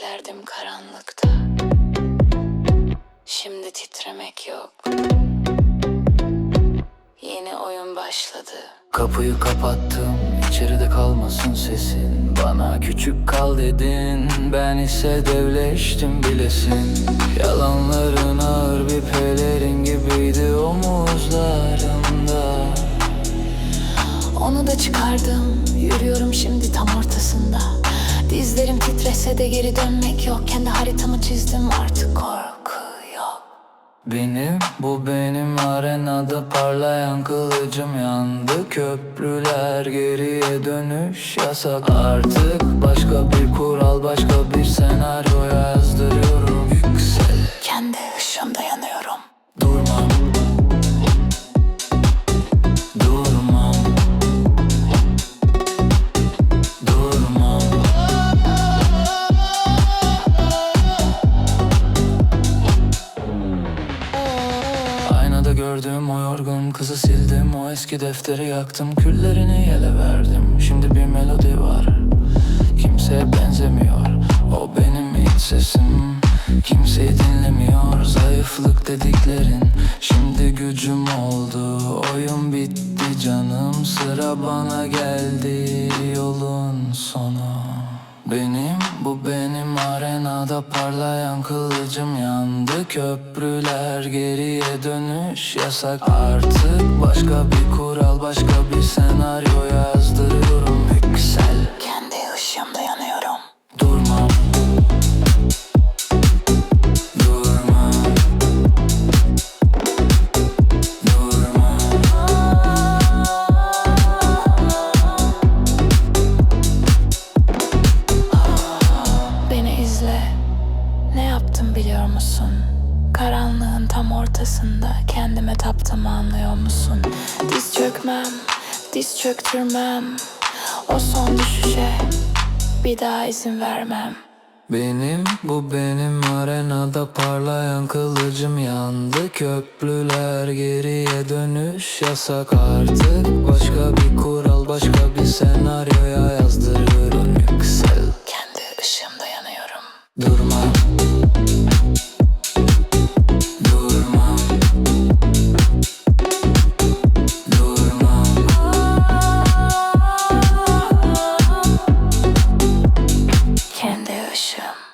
Titrerdim karanlıkta. Şimdi titremek yok. Yeni oyun başladı. Kapıyı kapattım içeride kalmasın sesin. Bana küçük kal dedin Ben ise devleştim bilesin. Yalanların ağır bir pelerin gibiydi omuzlarımda. Onu da çıkardım Yürüyorum şimdi tam ortasında. Dizlerim titrese de geri dönmek yok. Kendi haritamı çizdim artık korku yok. Benim bu benim arenada parlayan kılıcım yandı. Köprüler geriye dönüş yasak. Artık başka bir kural başka bir senaryo yazdırıyorum Aynada gördüğüm o yorgun kızı sildim O eski defteri yaktım Küllerini yele verdim. Şimdi bir melodi var Kimseye benzemiyor O benim iç sesim. Kimseyi dinlemiyor Zayıflık dediklerin. Şimdi gücüm oldu Oyun bitti canım Sıra bana geldi Yolun sonu benim bu benim arenada parlayan kılıcım yandı. Köprüler geriye dönüş yasak. Artık başka bir kural başka bir senaryo yazdırıyorum Biliyor musun? Karanlığın tam ortasında kendime taptığımı anlıyor musun? Diz çökmem, diz çöktürmem. O son düşüşe bir daha izin vermem. Benim bu benim arenada parlayan kılıcım yandı Köprüler geriye dönüş yasak artık Başka bir kural başka bir senaryoya yazdırıyorum 是。